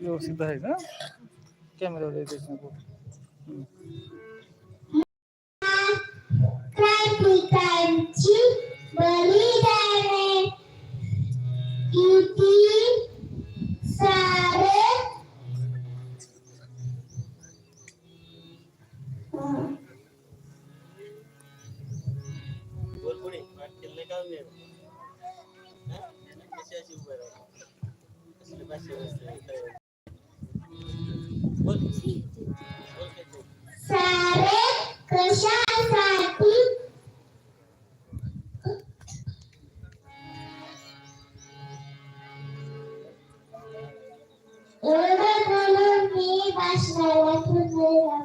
व्यवस्थित आहे का? कॅमेरावर येतेच नको. काय पिकांची बळी National Electrical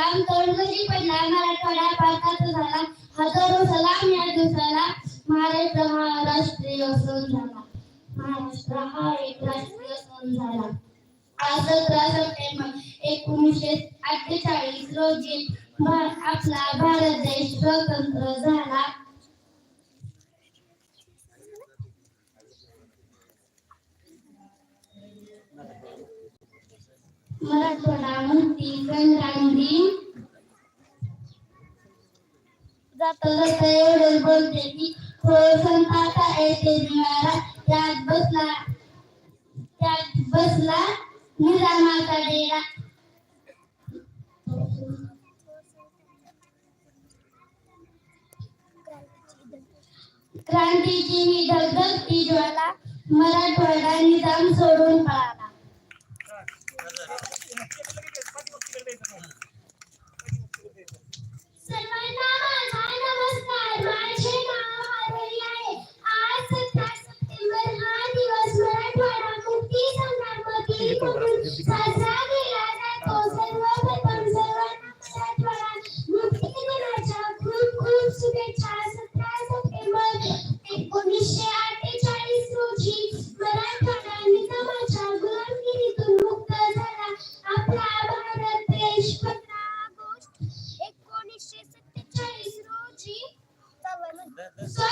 सलाम करूनही पडला मराठवाडा भारताचा झाला. हजारो सलाम या दिवसाला. महाराष्ट्र हा राष्ट्रीय सण झाला. महाराष्ट्र हा एक राष्ट्रीय सण झाला. सतरा सप्टेंबर एकोणीसशे अठ्ठेचाळीस रोजी आपला भारत देश स्वतंत्र झाला. मराठवाडा मुक्ती संग्राम तरच ते एवढेच बोलते की थोडे येते मिळाला त्यात बसला त्यात बसला निरामाचा डेरा क्रांतीची ही धगधगती ज्वाला मराठवाडा निजाम सोडून पळाला. de tá tamanho. Né? Só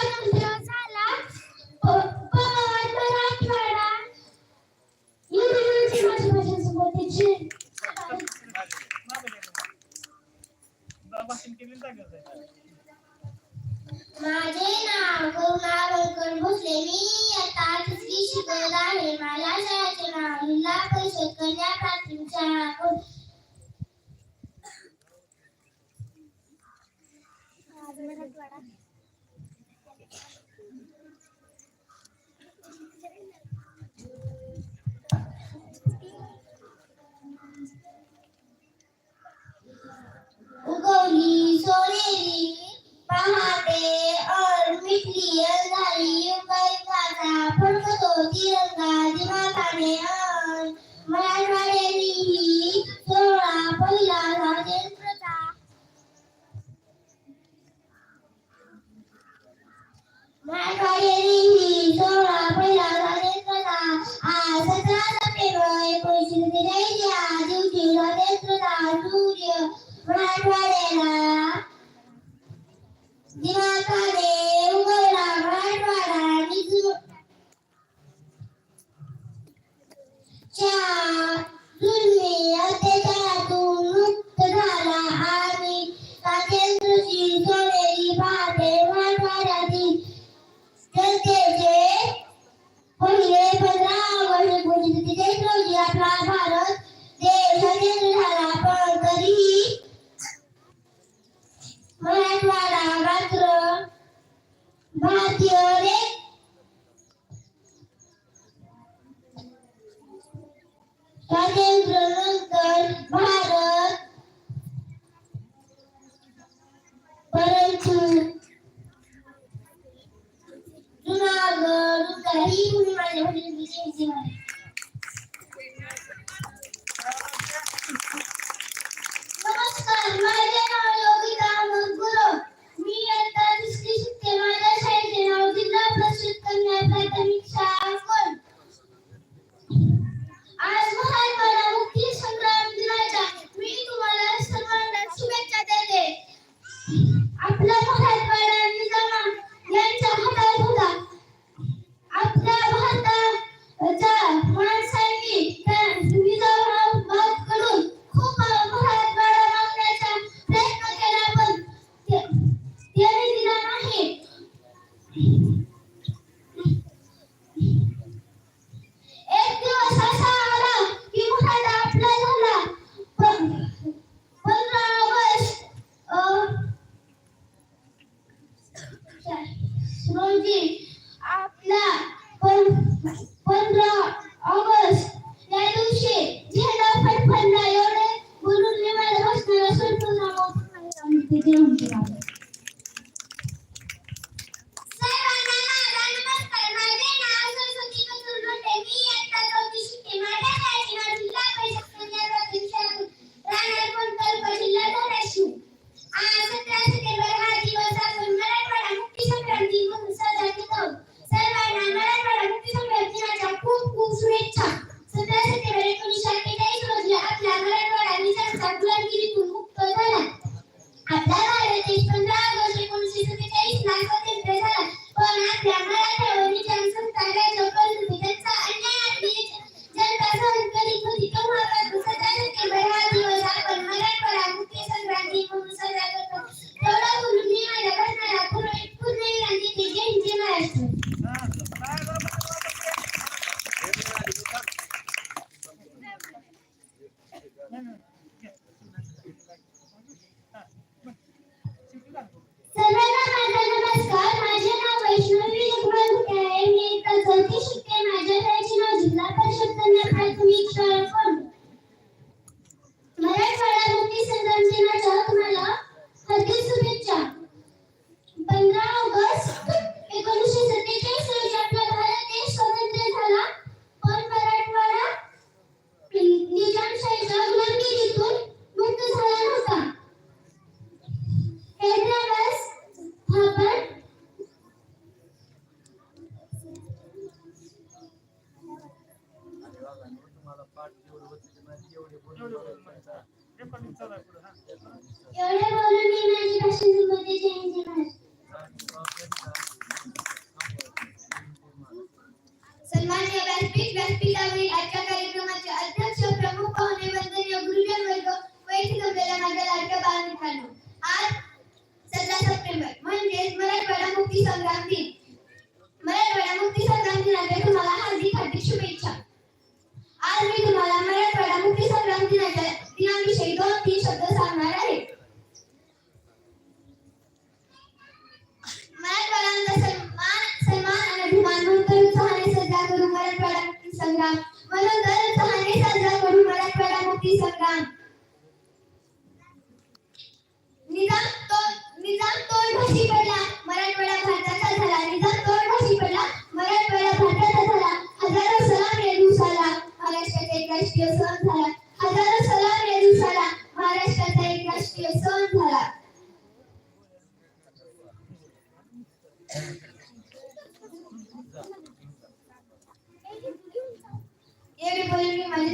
त्यावेळी मी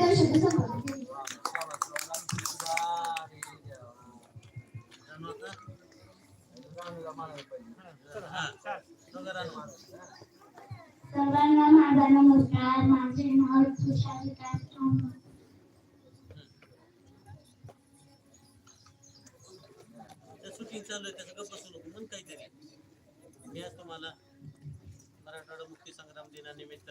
सर्वांना माझा नमस्कार माझे नाव तुषार शूटिंग चालू आहे त्याचं गप्प सुरू म्हणून काहीतरी? मी आज तुम्हाला. मराठवाडा मुक्ती संग्राम दिनानिमित्त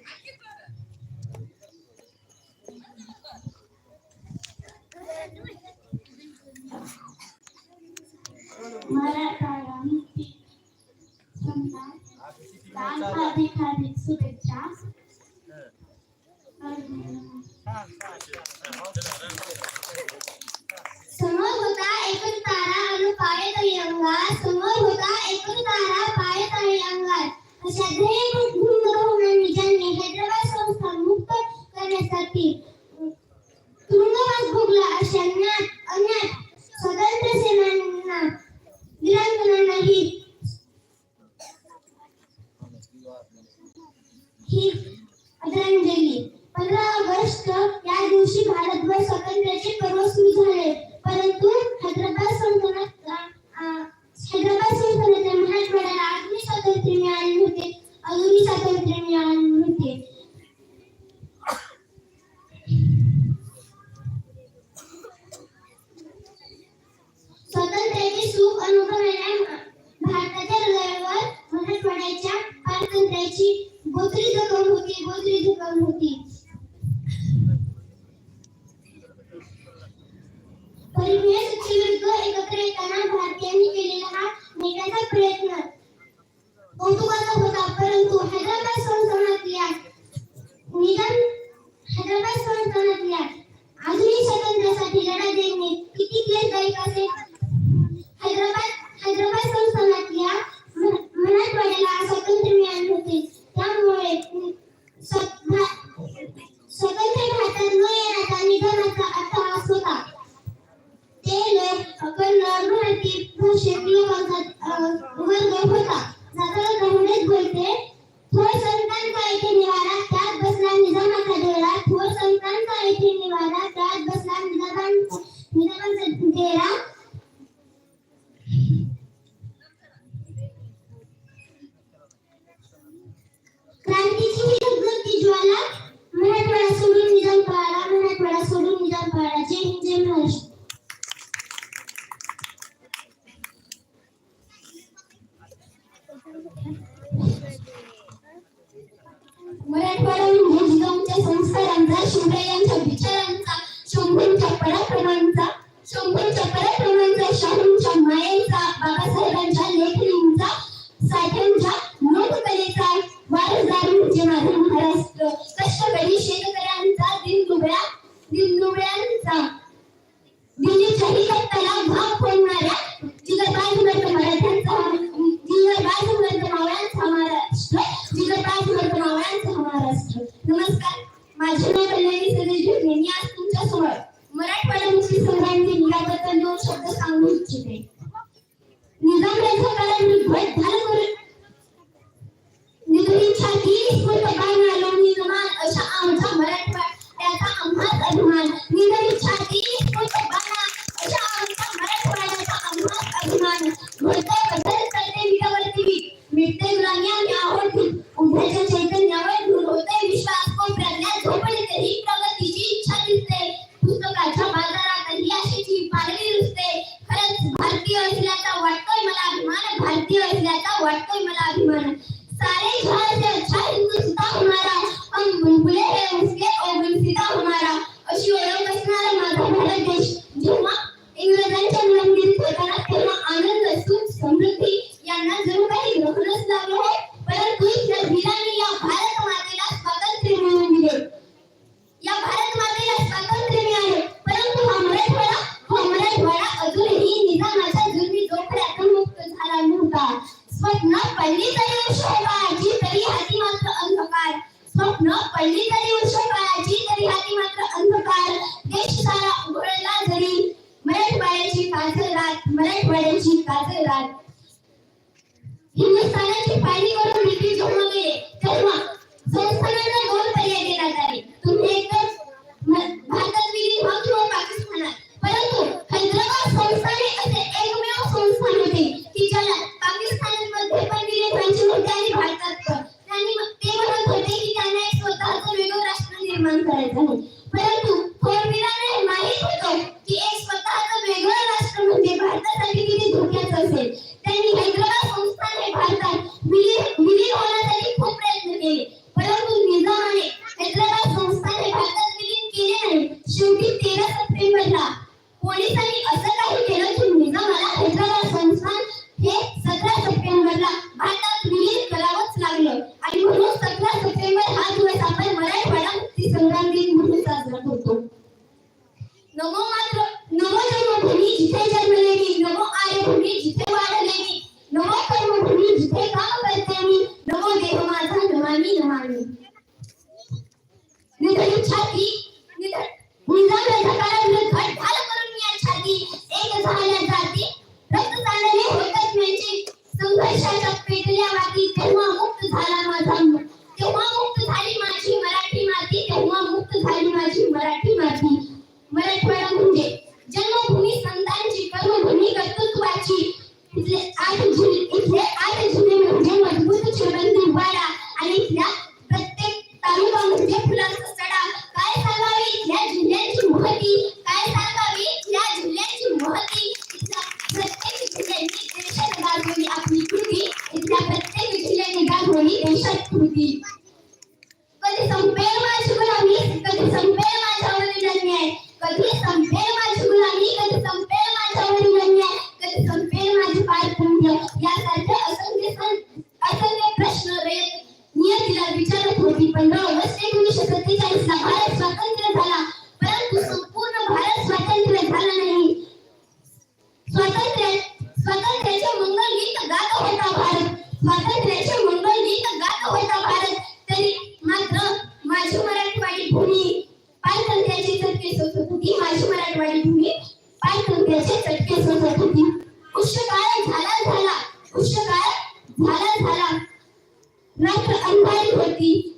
आदरांजली पंधरा ऑगस्ट या दिवशी भारतभर स्वातंत्र्याचे सुरू झाले. Thank you. Thank you. 你的油菜地 जिल्ह्याने गाजवली देशात कृती कधी संपेल माझी गुलामी कधी संपेल माझ्यावरील अन्याय कधी संपेल माझी गुलामी कधी संपेल माझ्यावरील अन्याय कधी संपेल माझी पारतंत्र्य यासारखे असंख्य असंख्य प्रश्न रेत नियतीला विचारत होती. पंधरा ऑगस्ट एकोणीसशे सत्तेचाळीस ला भारत स्वातंत्र्य झाला. परंतु संपूर्ण भारत स्वातंत्र्य झाला नाही. स्वातंत्र्य स्वातंत्र्याचे मंगल गीत गात होता भारत. स्वातंत्र्याचे मंगल तर गात होता भारत. तरी मात्र माझी मराठवाडी भूमी पायतंत्र्याची चटके सोसत होती. माझी मराठवाडी भूमी पायतंत्र्याचे चटके सोसत होती. उष्णकाळ झाला झाला उष्णकाळ झाला झाला. रात्र अंधारी होती.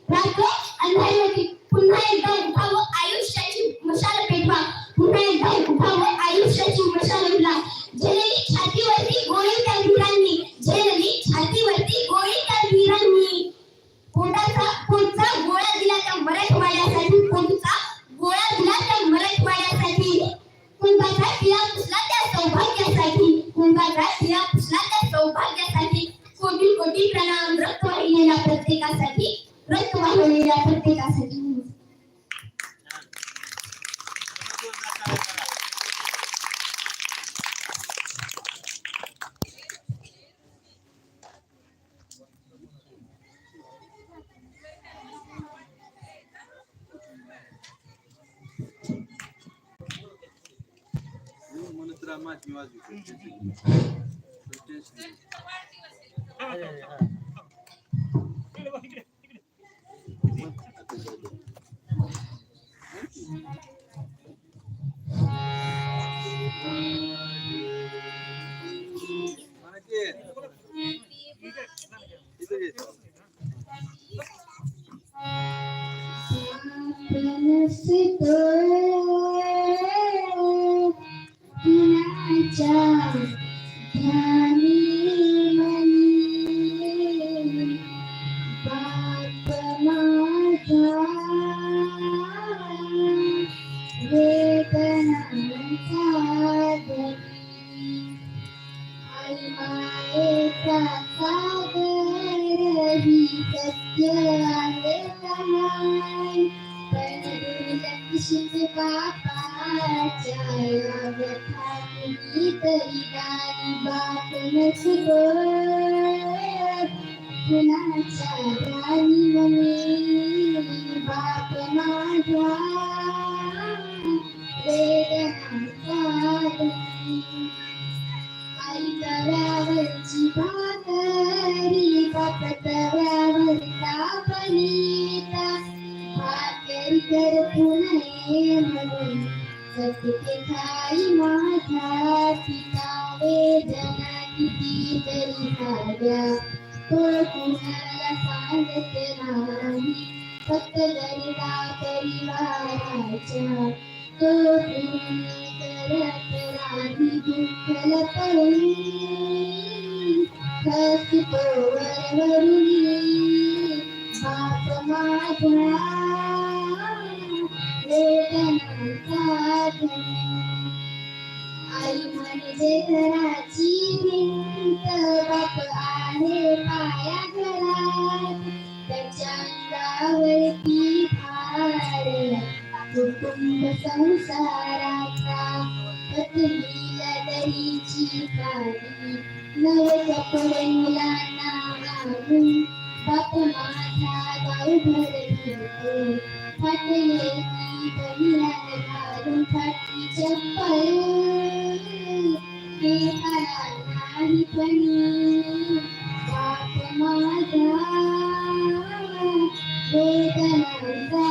much music. Attention. Yeah. सत्य माझ्या पिता वेदना किती तरी खाव्या तो कुणाला सांगत नाही फक्त गरीबा परिवाराच्या तो तुम्ही करत राही दुःख लपवून वरून बाप माझ्या आई म्हणजे घराची भिंत बाप आहे पाया घरात त्याच्या अंगावरती भार कुटुंब संसाराचा पत्नीला दरीची काढी नवे कपडे मुलांना घालून बाप माझा गावभर फिरतो फाटले घालून फाटली चप्पल हे मला नाही पणी बाप माझा वेदनांचा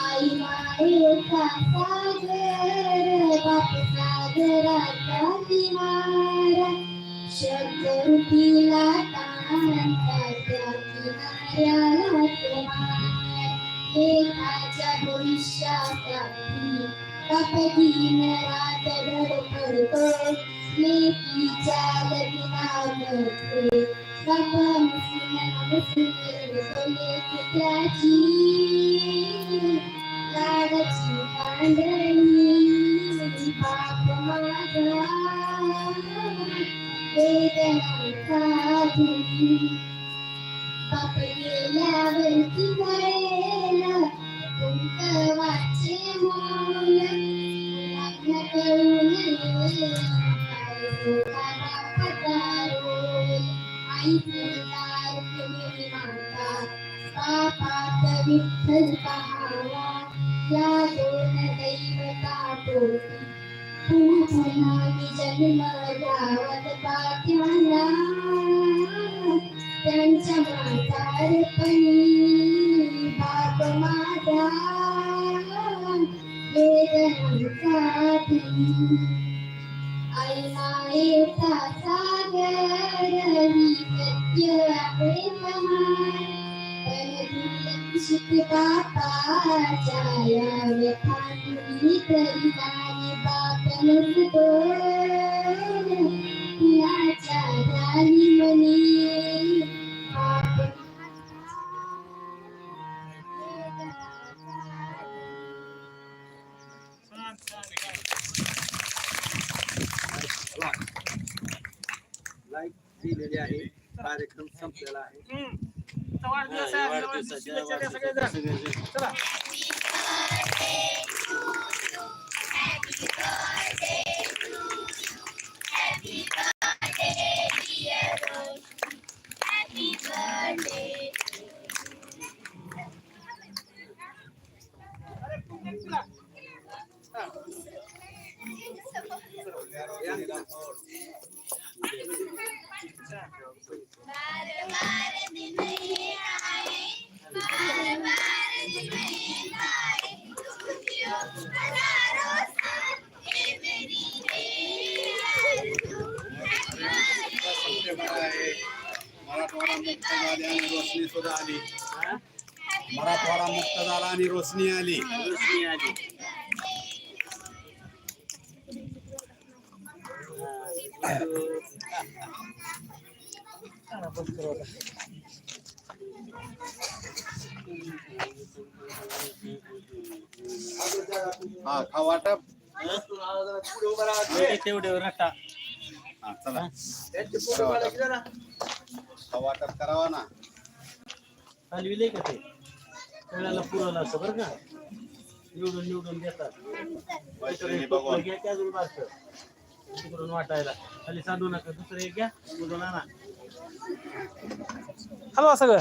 आई मायेचा सागर बाप सागराचा शब्दरूपी लाटांचा किनाऱ्याला मार एकाच्या भविष्यासाठी बाप दिन रात धडपडतो लेकीच्या लग्नामध्ये त्याची लाडाची पांढरणी बाप माझा वेदनाचा धुनी बाप गेल्यावरती कळेल कुंकवाचे मोल मुलांना कळू नये लोकांना पदारोल तुम्ही माता पापात विठ्ठल पहावा या दोन दैवता पोटी पुन्हा पुन्हा मी त्यांच्या म्हातारपणी बाप माझा वेदनांचा आई मायेचा सागर ही सत्य आहे पण बापाच्या व्यथा तुम्ही दिलेली आहे कार्यक्रम संपलेला आहे वाढदिवस आहे, वाढदिवसाच्या वाढदिवसाच्या- चला. because it मराठवाडा मुक्त झाली आणि रोशनी सुद्धा आली मराठवाडा मुक्त झाला आणि रोशनी आली रोशनी आली. हा, चला, बस करू आता. हा खा वाटप हा? तेवढे- तेवढे रट्टा हा वाटप. करावा ना. हलविले का ते? सगळ्याला पुरवलं असं बरं का? निवडून निवडून देतात. मैत्रिणी बघून. घ्या त्या अजून बारकं. तिकडून वाटायला. खाली सांडू नका. दुसरं एक घ्या उडून आणा. हलवा सगळं.